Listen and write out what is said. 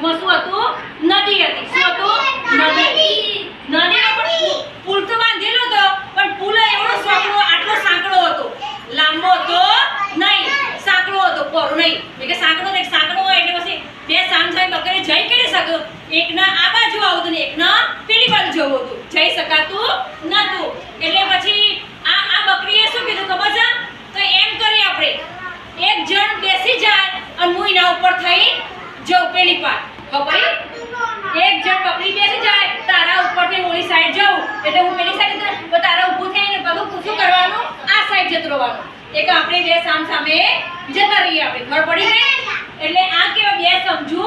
વચમાં શું હતું? નદી હતી. શું હતું? નદી. નદીનો પણ પુલ- તો બાંધેલો હતો પણ પુલ એવડો સાંકડો આટલો સાંકડો હતો. લાંબો હતો નહીં. સાંકડો હતો પહોળો નહીં. મેં કે સાંકડો નહીં સાંકડો હોય એટલે પછી બે સામ સામે બકરી જઈ કેવી શકો? એકના આ બાજુ આવતું ને એકના પેલી બાજુ જવું હતું. જઈ શકાતું નતું એટલે પછી આ આ બકરીએ શું કીધું ખબર છે? તો એમ કરી આપણે. એક જણ બેસી જાય અને હું એના ઉપર થઈ જઉં પેલી પાર. ખબર એક જણ બકરી બેસી જાય, તારા ઉપરથી ઓલી સાઈડ જાઉં એટલે હું પેલી સાઈડ તારા ઊભું થઈને બધું પૂછું કરવાનું, આ સાઈડ જતું રહેવાનું. એક આપણે બે સામ સામે જતા રહીએ આપણે. ખબર પડી ગઈ? એટલે આ કેવા બે સમજુ